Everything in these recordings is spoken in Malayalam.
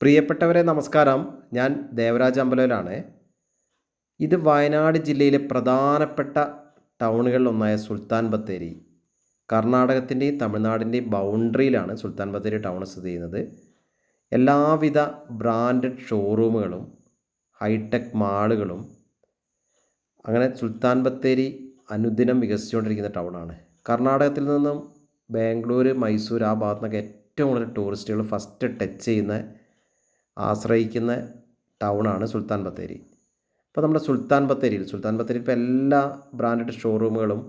പ്രിയപ്പെട്ടവരെ നമസ്കാരം. ഞാൻ ദേവരാജ് അമ്പലയിലാണ്. ഇത് വയനാട് ജില്ലയിലെ പ്രധാനപ്പെട്ട ടൗണുകളിലൊന്നായ സുൽത്താൻ ബത്തേരി. കർണാടകത്തിന്റെയും തമിഴ്നാടിന്റെയും ബൗണ്ടറിയിലാണ് സുൽത്താൻ ബത്തേരി ടൗൺ സ്ഥിതി ചെയ്യുന്നത്. എല്ലാവിധ ബ്രാൻഡഡ് ഷോറൂമുകളും ഹൈടെക് മാളുകളും അങ്ങനെ സുൽത്താൻ ബത്തേരി അനുദിനം വികസിച്ചുകൊണ്ടിരിക്കുന്ന ടൗണാണ്. കർണാടകത്തിൽ നിന്നും ബാംഗ്ലൂർ മൈസൂർ ആ ഭാഗത്തു നിന്നൊക്കെ ഏറ്റവും കൂടുതൽ ടൂറിസ്റ്റുകൾ ഫസ്റ്റ് ടച്ച് ചെയ്യുന്ന ആശ്രയിക്കുന്ന ടൗണാണ് സുൽത്താൻ ബത്തേരി. അപ്പോൾ നമ്മുടെ സുൽത്താൻ ബത്തേരിയിൽ സുൽത്താൻ ബത്തേരിയിൽ ഇപ്പോൾ എല്ലാ ബ്രാൻഡഡ് ഷോറൂമുകളും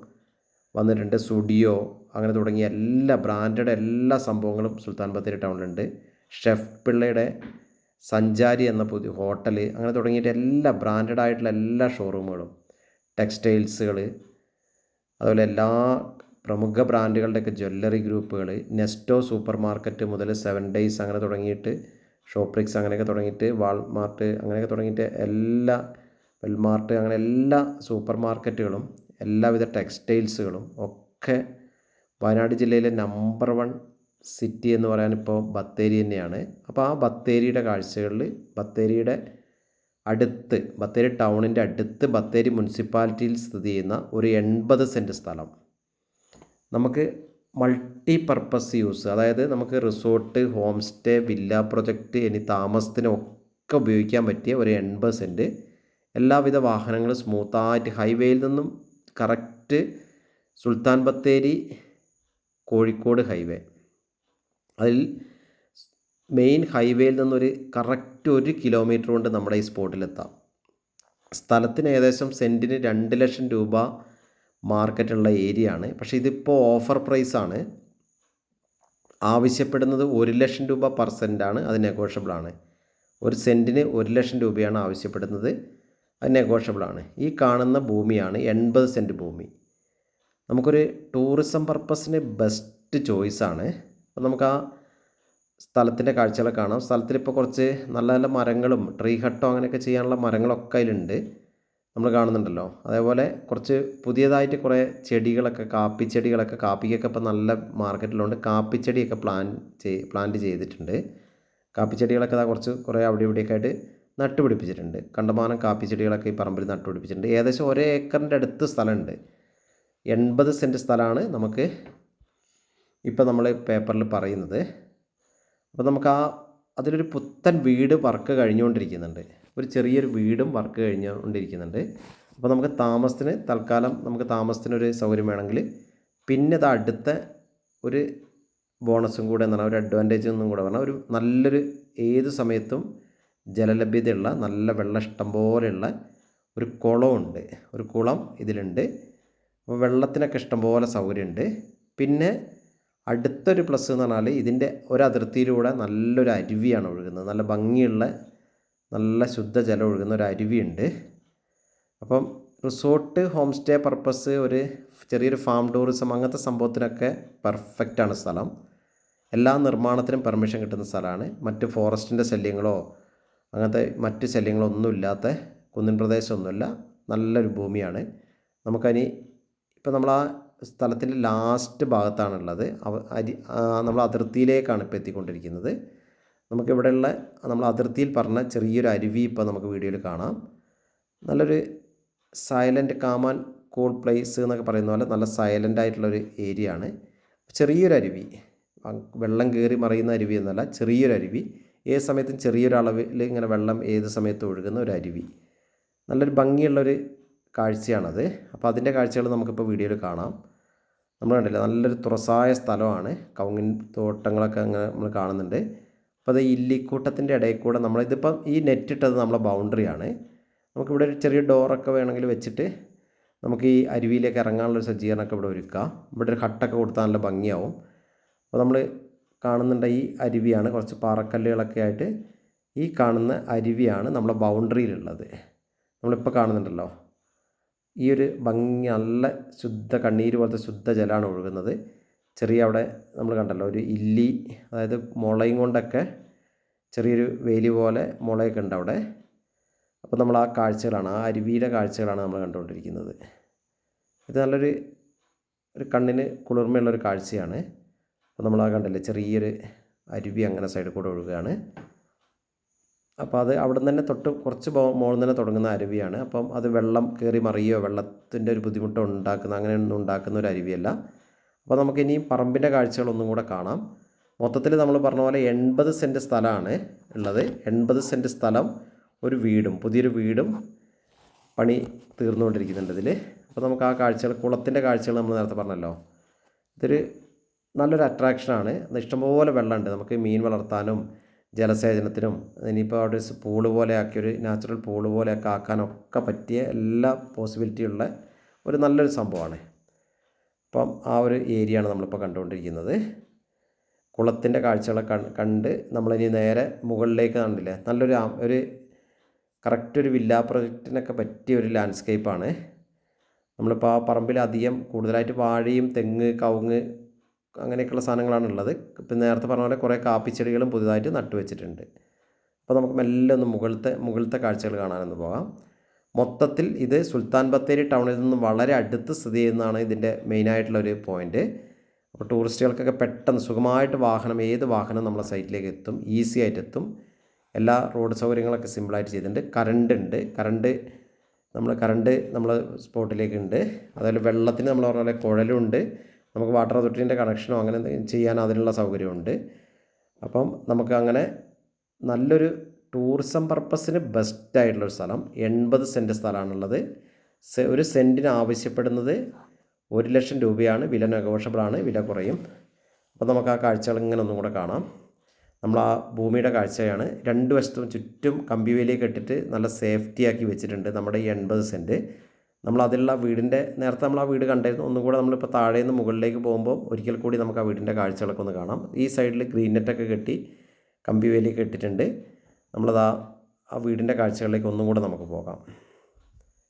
വന്നിട്ടുണ്ട്. സുഡിയോ അങ്ങനെ തുടങ്ങിയ എല്ലാ ബ്രാൻഡഡ് എല്ലാ സംഭവങ്ങളും സുൽത്താൻ ബത്തേരി ടൗണിലുണ്ട്. ഷെഫ് പിള്ളയുടെ സഞ്ചാരി എന്ന പുതിയ ഹോട്ടൽ അങ്ങനെ തുടങ്ങിയിട്ട് എല്ലാ ബ്രാൻഡഡ് ആയിട്ടുള്ള എല്ലാ ഷോറൂമുകളും ടെക്സ്റ്റൈൽസുകൾ അതുപോലെ എല്ലാ പ്രമുഖ ബ്രാൻഡുകളുടെയൊക്കെ ജ്വല്ലറി ഗ്രൂപ്പുകൾ നെസ്റ്റോ സൂപ്പർ മാർക്കറ്റ് മുതൽ സെവൻ ഡേയ്സ് അങ്ങനെ തുടങ്ങിയിട്ട് ഷോപ്രിക്സ് അങ്ങനെയൊക്കെ തുടങ്ങിയിട്ട് വാൾമാർട്ട് അങ്ങനെയൊക്കെ തുടങ്ങിയിട്ട് എല്ലാ വെൽമാർട്ട് അങ്ങനെ എല്ലാ സൂപ്പർ മാർക്കറ്റുകളും എല്ലാവിധ ടെക്സ്റ്റൈൽസുകളും ഒക്കെ വയനാട് ജില്ലയിലെ നമ്പർ വൺ സിറ്റി എന്ന് പറയാൻ ഇപ്പോൾ ബത്തേരി തന്നെയാണ്. അപ്പോൾ ആ ബത്തേരിയുടെ കാഴ്ചകളിൽ ബത്തേരിയുടെ അടുത്ത് ബത്തേരി ടൗണിന്റെ അടുത്ത് ബത്തേരി മുനിസിപ്പാലിറ്റിയിൽ സ്ഥിതി ചെയ്യുന്ന ഒരു എൺപത് സെന്റ് സ്ഥലം. നമുക്ക് മൾട്ടി പർപ്പസ് യൂസ് അതായത് നമുക്ക് resort home stay villa project ഇനി താമസത്തിനൊക്കെ ഉപയോഗിക്കാൻ പറ്റിയ ഒരു എൺപത് സെന്റ് എല്ലാവിധ വാഹനങ്ങളും സ്മൂത്തായിട്ട് ഹൈവേയിൽ നിന്നും കറക്റ്റ് സുൽത്താൻ ബത്തേരി കോഴിക്കോട് ഹൈവേ അതിൽ മെയിൻ ഹൈവേയിൽ നിന്നൊരു കറക്റ്റ് ഒരു കിലോമീറ്റർ കൊണ്ട് നമ്മുടെ ഈ സ്പോട്ടിലെത്താം സ്ഥലത്തിന് ഏകദേശം സെന്റിന് രണ്ട് ലക്ഷം രൂപ മാർക്കറ്റുള്ള ഏരിയ ആണ് പക്ഷേ ഇതിപ്പോൾ ഓഫർ പ്രൈസാണ്. ആവശ്യപ്പെടുന്നത് ഒരു ലക്ഷം രൂപ പെർ ആണ് അത് നെഗോഷ്യബിൾ ആണ് ഒരു സെന്റിന് ഒരു ലക്ഷം രൂപയാണ് ആവശ്യപ്പെടുന്നത്. അത് നെഗോഷ്യബിൾ ആണ് ഈ കാണുന്ന ഭൂമിയാണ് എൺപത് സെന്റ് ഭൂമി. നമുക്കൊരു ടൂറിസം പർപ്പസിന് ബെസ്റ്റ് ചോയ്സാണ്. അപ്പോൾ നമുക്ക് ആ സ്ഥലത്തിന്റെ കാഴ്ചകൾ കാണാം. സ്ഥലത്തിൽ ഇപ്പോൾ കുറച്ച് നല്ല നല്ല മരങ്ങളും ട്രീ ഹട്ടോ അങ്ങനെയൊക്കെ ചെയ്യാനുള്ള മരങ്ങളൊക്കെ അതിലുണ്ട് നമ്മൾ കാണുന്നുണ്ടല്ലോ. അതേപോലെ കുറച്ച് പുതിയതായിട്ട് കുറേ ചെടികളൊക്കെ കാപ്പി ചെടികളൊക്കെ കാപ്പിക്കൊക്കെ ഇപ്പോൾ നല്ല മാർക്കറ്റിലുണ്ട്. കാപ്പിച്ചെടിയൊക്കെ പ്ലാൻ ചെയ് പ്ലാന്റ് ചെയ്തിട്ടുണ്ട്. കാപ്പിച്ചെടികളൊക്കെ അതാ കുറച്ച് കുറേ അവിടെ ഇവിടെയൊക്കെ ആയിട്ട് നട്ടുപിടിപ്പിച്ചിട്ടുണ്ട്. കണ്ടമാനം കാപ്പിച്ചെടികളൊക്കെ ഈ പറമ്പിൽ നട്ടുപിടിപ്പിച്ചിട്ടുണ്ട്. ഏകദേശം ഒരേ ഏക്കറിന്റെ അടുത്ത് സ്ഥലമുണ്ട്. എൺപത് സെന്റ് സ്ഥലമാണ് നമുക്ക് ഇപ്പോൾ നമ്മൾ പേപ്പറിൽ പറയുന്നത്. അപ്പോൾ നമുക്ക് ആ അതിലൊരു പുത്തൻ വീട് വർക്ക് കഴിഞ്ഞുകൊണ്ടിരിക്കുന്നുണ്ട്. ഒരു ചെറിയൊരു വീടും വർക്ക് കഴിഞ്ഞുകൊണ്ടിരിക്കുന്നുണ്ട്. അപ്പോൾ നമുക്ക് താമസത്തിന് തൽക്കാലം നമുക്ക് താമസത്തിനൊരു സൗകര്യം വേണമെങ്കിൽ പിന്നെ അത് അടുത്ത ഒരു ബോണസും കൂടെ എന്ന് പറഞ്ഞാൽ ഒരു അഡ്വാന്റേജ് എന്നും കൂടെ പറഞ്ഞാൽ ഒരു നല്ലൊരു ഏത് സമയത്തും ജലലഭ്യതയുള്ള നല്ല വെള്ളം ഇഷ്ടം പോലെയുള്ള ഒരു കുളമുണ്ട്. ഒരു കുളം ഇതിലുണ്ട്. അപ്പോൾ വെള്ളത്തിനൊക്കെ ഇഷ്ടംപോലെ സൗകര്യമുണ്ട്. പിന്നെ അടുത്തൊരു പ്ലസ് എന്ന് പറഞ്ഞാൽ ഇതിന്റെ ഒരു അതിർത്തിയിലൂടെ നല്ലൊരു അരുവിയാണ് ഒഴുകുന്നത്. നല്ല ഭംഗിയുള്ള നല്ല ശുദ്ധജലം ഒഴുകുന്ന ഒരു അരുവിയുണ്ട്. അപ്പം റിസോർട്ട് ഹോം സ്റ്റേ പർപ്പസ് ഒരു ചെറിയൊരു ഫാം ടൂറിസം അങ്ങനത്തെ സംഭവത്തിനൊക്കെ പെർഫെക്റ്റാണ് സ്ഥലം. എല്ലാ നിർമ്മാണത്തിനും പെർമിഷൻ കിട്ടുന്ന സ്ഥലമാണ്. മറ്റ് ഫോറസ്റ്റിന്റെ ശല്യങ്ങളോ അങ്ങനത്തെ മറ്റ് ശല്യങ്ങളോ ഒന്നുമില്ലാത്ത കുന്നിൻ പ്രദേശമൊന്നുമില്ല നല്ലൊരു ഭൂമിയാണ്. നമുക്കനി ഇപ്പം നമ്മൾ ആ സ്ഥലത്തിന്റെ ലാസ്റ്റ് ഭാഗത്താണുള്ളത്. അവ അരി നമ്മൾ അതിർത്തിയിലേക്കാണ് ഇപ്പോൾ എത്തിക്കൊണ്ടിരിക്കുന്നത്. നമുക്കിവിടെയുള്ള നമ്മൾ അതിർത്തിയിൽ പറഞ്ഞ ചെറിയൊരു അരുവി ഇപ്പോൾ നമുക്ക് വീഡിയോയിൽ കാണാം. നല്ലൊരു സൈലന്റ് കാമാൻ കൂൾ പ്ലേസ് എന്നൊക്കെ പറയുന്ന പോലെ നല്ല സൈലന്റ് ആയിട്ടുള്ളൊരു ഏരിയ ആണ്. ചെറിയൊരു അരുവി. വെള്ളം കയറി മറിയുന്ന അരുവി എന്നല്ല ചെറിയൊരു അരുവി. ഏത് സമയത്തും ചെറിയൊരളവിൽ ഇങ്ങനെ വെള്ളം ഏത് സമയത്തും ഒഴുകുന്ന ഒരു അരുവി. നല്ലൊരു ഭംഗിയുള്ളൊരു കാഴ്ചയാണത്. അപ്പോൾ അതിന്റെ കാഴ്ചകൾ നമുക്കിപ്പോൾ വീഡിയോയിൽ കാണാം. നമ്മൾ കണ്ടില്ല നല്ലൊരു തുറസായ സ്ഥലമാണ്. കൗങ്ങിൻ തോട്ടങ്ങളൊക്കെ അങ്ങനെ നമ്മൾ കാണുന്നുണ്ട്. അപ്പോൾ അത് ഇല്ലിക്കൂട്ടത്തിന്റെ ഇടയിൽ കൂടെ നമ്മൾ ഇതിപ്പം ഈ നെറ്റ് ഇട്ടത് നമ്മളെ ബൗണ്ടറിയാണ്. നമുക്കിവിടെ ഒരു ചെറിയ ഡോറൊക്കെ വേണമെങ്കിൽ വെച്ചിട്ട് നമുക്ക് ഈ അരുവിയിലേക്ക് ഇറങ്ങാനുള്ളൊരു സജ്ജീകരണമൊക്കെ ഇവിടെ ഒരുക്കാം. ഇവിടെ ഒരു ഹട്ടൊക്കെ കൊടുത്താൽ നല്ല ഭംഗിയാവും. അപ്പോൾ നമ്മൾ കാണുന്നുണ്ട് ഈ അരുവിയാണ്. കുറച്ച് പാറക്കല്ലുകളൊക്കെ ആയിട്ട് ഈ കാണുന്ന അരുവിയാണ് നമ്മളെ ബൗണ്ടറിയിലുള്ളത്. നമ്മളിപ്പോൾ കാണുന്നുണ്ടല്ലോ. ഈ ഒരു ഭംഗി നല്ല ശുദ്ധ കണ്ണീര് പോലത്തെ ശുദ്ധ ജലമാണ് ഒഴുകുന്നത്. ചെറിയ അവിടെ നമ്മൾ കണ്ടല്ലോ ഒരു ഇല്ലി അതായത് മുളയും കൊണ്ടൊക്കെ ചെറിയൊരു വേലി പോലെ മുളയൊക്കെ ഉണ്ട് അവിടെ. അപ്പോൾ നമ്മൾ ആ കാഴ്ചകളാണ് ആ അരുവിയുടെ കാഴ്ചകളാണ് നമ്മൾ കണ്ടുകൊണ്ടിരിക്കുന്നത്. ഇത് നല്ലൊരു ഒരു കണ്ണിന് കുളിർമയുള്ളൊരു കാഴ്ചയാണ്. അപ്പോൾ നമ്മൾ ആ കണ്ടില്ലേ ചെറിയൊരു അരുവി അങ്ങനെ സൈഡിൽ കൂടെ ഒഴുകുകയാണ്. അപ്പോൾ അത് അവിടെ നിന്ന് തന്നെ തൊട്ട് കുറച്ച് മുകളിൽ തന്നെ തുടങ്ങുന്ന അരുവിയാണ്. അപ്പം അത് വെള്ളം കയറി മറിയോ വെള്ളത്തിന്റെ ഒരു ബുദ്ധിമുട്ടോ ഉണ്ടാക്കുന്ന അങ്ങനെയൊന്നും ഉണ്ടാക്കുന്ന ഒരു അരുവിയല്ല. അപ്പോൾ നമുക്ക് ഇനിയും പറമ്പിന്റെ കാഴ്ചകളൊന്നും കൂടെ കാണാം. മൊത്തത്തിൽ നമ്മൾ പറഞ്ഞ പോലെ എൺപത് സെന്റ് സ്ഥലമാണ് ഉള്ളത്. എൺപത് സെന്റ് സ്ഥലം ഒരു വീടും പുതിയൊരു വീടും പണി തീർന്നുകൊണ്ടിരിക്കുന്നുണ്ട് ഇതിൽ അപ്പോൾ നമുക്ക് ആ കാഴ്ചകൾ കുളത്തിന്റെ കാഴ്ചകൾ നമ്മൾ നേരത്തെ പറഞ്ഞല്ലോ. ഇതൊരു നല്ലൊരു അട്രാക്ഷനാണ് ഇഷ്ടംപോലെ വെള്ളമുണ്ട്. നമുക്ക് മീൻ വളർത്താനും ജലസേചനത്തിനും ഇനിയിപ്പോൾ അവിടെ ഒരു പൂൾ പോലെ ആക്കി ഒരു നാച്ചുറൽ പൂൾ പോലെയൊക്കെ ആക്കാനൊക്കെ പറ്റിയ എല്ലാ പോസിബിലിറ്റിയുള്ള ഒരു നല്ലൊരു സംഭവമാണ്. അപ്പം ആ ഒരു ഏരിയയാണ് നമ്മളിപ്പോൾ കണ്ടുകൊണ്ടിരിക്കുന്നത്. കുളത്തിന്റെ കാഴ്ചകളൊക്കെ കണ്ട് നമ്മളിനി നേരെ മുകളിലേക്ക് കണ്ടില്ലേ? നല്ലൊരു ഒരു കറക്റ്റ് ഒരു വില്ല പ്രൊജക്റ്റിനൊക്കെ പറ്റിയ ഒരു ലാൻഡ്സ്കേപ്പാണ് നമ്മളിപ്പോൾ ആ പറമ്പിൽ അധികം കൂടുതലായിട്ട് വാഴയും തെങ്ങ് കവുങ്ങ് അങ്ങനെയൊക്കെയുള്ള സാധനങ്ങളാണ് ഉള്ളത്. ഇപ്പം നേരത്തെ പറഞ്ഞ പോലെ കുറേ കാപ്പിച്ചെടികളും പുതുതായിട്ട് നട്ടുവെച്ചിട്ടുണ്ട്. അപ്പോൾ നമുക്ക് മെല്ലെ ഒന്ന് മുകളിലത്തെ മുകളിലത്തെ കാഴ്ചകൾ കാണാനൊന്ന് പോകാം. മൊത്തത്തിൽ ഇത് സുൽത്താൻ ബത്തേരി ടൗണിൽ നിന്നും വളരെ അടുത്ത് സ്ഥിതി ചെയ്യുന്നതാണ് ഇതിന്റെ മെയിനായിട്ടുള്ള ഒരു പോയിന്റ് അപ്പോൾ ടൂറിസ്റ്റുകൾക്കൊക്കെ പെട്ടെന്ന് സുഖമായിട്ട് വാഹനം ഏത് വാഹനം നമ്മളെ സൈറ്റിലേക്ക് എത്തും ഈസി ആയിട്ട് എത്തും. എല്ലാ റോഡ് സൗകര്യങ്ങളൊക്കെ സിമ്പിളായിട്ട് ചെയ്തിട്ടുണ്ട്. കറണ്ട് ഉണ്ട്. കറണ്ട് നമ്മൾ കറണ്ട് നമ്മൾ സ്പോട്ടിലേക്ക് ഉണ്ട്. അതുപോലെ വെള്ളത്തിന് നമ്മൾ പറഞ്ഞ പോലെ കുഴലുണ്ട് നമുക്ക് വാട്ടർ അതോറിറ്റീന്റെ കണക്ഷനോ അങ്ങനെ ചെയ്യാൻ അതിനുള്ള സൗകര്യമുണ്ട് അപ്പം നമുക്ക് അങ്ങനെ നല്ലൊരു ടൂറിസം പർപ്പസിന് ബെസ്റ്റ് ആയിട്ടുള്ളൊരു സ്ഥലം. എൺപത് സെന്റ് സ്ഥലമാണുള്ളത്. ഒരു സെന്റിന് ആവശ്യപ്പെടുന്നത് ഒരു ലക്ഷം രൂപയാണ്. വില നെഗോഷ്യബിളാണ് വില കുറയും. അപ്പോൾ നമുക്ക് ആ കാഴ്ചകൾ ഇങ്ങനെ ഒന്നും കൂടെ കാണാം. നമ്മൾ ആ ഭൂമിയുടെ കാഴ്ചയാണ്. രണ്ട് വശത്തും ചുറ്റും കമ്പി വേലി കെട്ടിട്ട് നല്ല സേഫ്റ്റി ആക്കി വെച്ചിട്ടുണ്ട് നമ്മുടെ ഈ എൺപത് സെന്റ് നമ്മൾ അതിലുള്ള വീടിന്റെ നേരത്തെ നമ്മൾ ആ വീട് കണ്ടായിരുന്നു. ഒന്നും കൂടെ നമ്മളിപ്പോൾ താഴെ നിന്ന് മുകളിലേക്ക് പോകുമ്പോൾ ഒരിക്കൽ കൂടി നമുക്ക് ആ വീടിന്റെ കാഴ്ചകളൊക്കെ ഒന്ന് കാണാം. ഈ സൈഡിൽ ഗ്രീൻ നെറ്റൊക്കെ കെട്ടി കമ്പി വേലിയൊക്കെ ഇട്ടിട്ടുണ്ട്. നമ്മളത് ആ ആ വീടിന്റെ കാഴ്ചകളിലേക്ക് ഒന്നും കൂടെ നമുക്ക് പോകാം.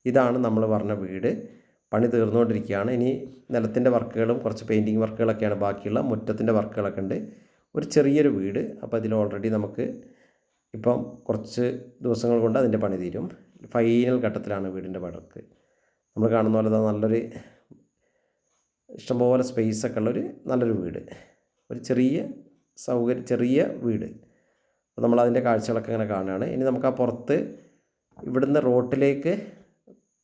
ഇതാണ് നമ്മൾ പറഞ്ഞ വീട്. പണി തീർന്നുകൊണ്ടിരിക്കുകയാണ്. ഇനി നിലത്തിന്റെ വർക്കുകളും കുറച്ച് പെയിന്റിങ് വർക്കുകളൊക്കെയാണ് ബാക്കിയുള്ള. മുറ്റത്തിന്റെ വർക്കുകളൊക്കെ ഉണ്ട്. ഒരു ചെറിയൊരു വീട്. അപ്പോൾ അതിൽ ഓൾറെഡി നമുക്ക് ഇപ്പം കുറച്ച് ദിവസങ്ങൾ കൊണ്ട് അതിന്റെ പണി തീരും. ഫൈനൽ ഘട്ടത്തിലാണ് വീടിന്റെ വടക്ക് നമ്മൾ കാണുന്ന പോലെ നല്ലൊരു ഇഷ്ടംപോലെ സ്പേസൊക്കെ ഉള്ളൊരു നല്ലൊരു വീട്. ഒരു ചെറിയ സൗകര്യ ചെറിയ വീട്. അപ്പോൾ നമ്മൾ അതിന്റെ കാഴ്ചകളൊക്കെ ഇങ്ങനെ കാണുകയാണ്. ഇനി നമുക്ക് ആ പുറത്ത് ഇവിടുന്ന് റോട്ടിലേക്ക്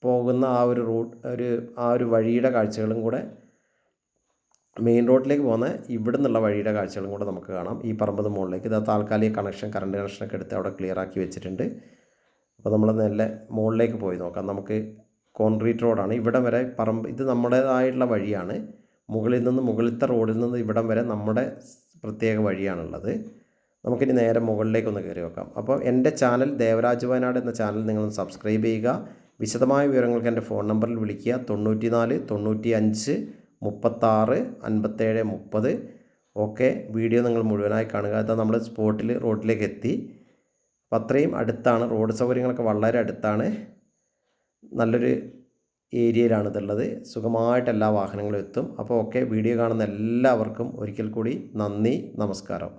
പോകുന്ന ആ ഒരു റൂട്ട് ഒരു ആ ഒരു വഴിയുടെ കാഴ്ചകളും കൂടെ മെയിൻ റോഡിലേക്ക് പോകുന്ന ഇവിടെ നിന്നുള്ള വഴിയുടെ കാഴ്ചകളും കൂടെ നമുക്ക് കാണാം. ഈ പറമ്പത് മുകളിലേക്ക്. ഇത് താൽക്കാലിക കണക്ഷൻ കറണ്ട് കണക്ഷനൊക്കെ എടുത്ത് അവിടെ ക്ലിയർ ആക്കി വെച്ചിട്ടുണ്ട്. അപ്പോൾ നമ്മൾ നല്ല മുകളിലേക്ക് പോയി നോക്കാം. നമുക്ക് കോൺക്രീറ്റ് റോഡാണ്. ഇവിടം വരെ പറമ്പ് ഇത് നമ്മുടേതായിട്ടുള്ള വഴിയാണ്. മുകളിൽ നിന്ന് മുകളിലത്തെ റോഡിൽ നിന്ന് ഇവിടം വരെ നമ്മുടെ പ്രത്യേക വഴിയാണുള്ളത്. നമുക്കിനി നേരെ മുകളിലേക്കൊന്ന് കയറി വെക്കാം അപ്പോൾ എന്റെ ചാനൽ ദേവരാജ് വയനാട് എന്ന ചാനൽ നിങ്ങൾ സബ്സ്ക്രൈബ് ചെയ്യുക. വിശദമായ വിവരങ്ങൾക്ക് എന്റെ ഫോൺ നമ്പറിൽ വിളിക്കുക. തൊണ്ണൂറ്റി നാല് തൊണ്ണൂറ്റി അഞ്ച് മുപ്പത്താറ് അൻപത്തേഴ് മുപ്പത്. ഓക്കെ വീഡിയോ നിങ്ങൾ മുഴുവനായി കാണുക. അതാ നമ്മൾ സ്പോട്ടിൽ റോഡിലേക്ക് എത്തി. അപ്പോൾ അത്രയും അടുത്താണ്. റോഡ് സൗകര്യങ്ങളൊക്കെ വളരെ അടുത്താണ്. നല്ലൊരു ഏരിയയിലാണ് ഇതുള്ളത്. സുഖമായിട്ട് എല്ലാ വാഹനങ്ങളും എത്തും. അപ്പോൾ ഓക്കെ വീഡിയോ കാണുന്ന എല്ലാവർക്കും ഒരിക്കൽ കൂടി നന്ദി നമസ്കാരം.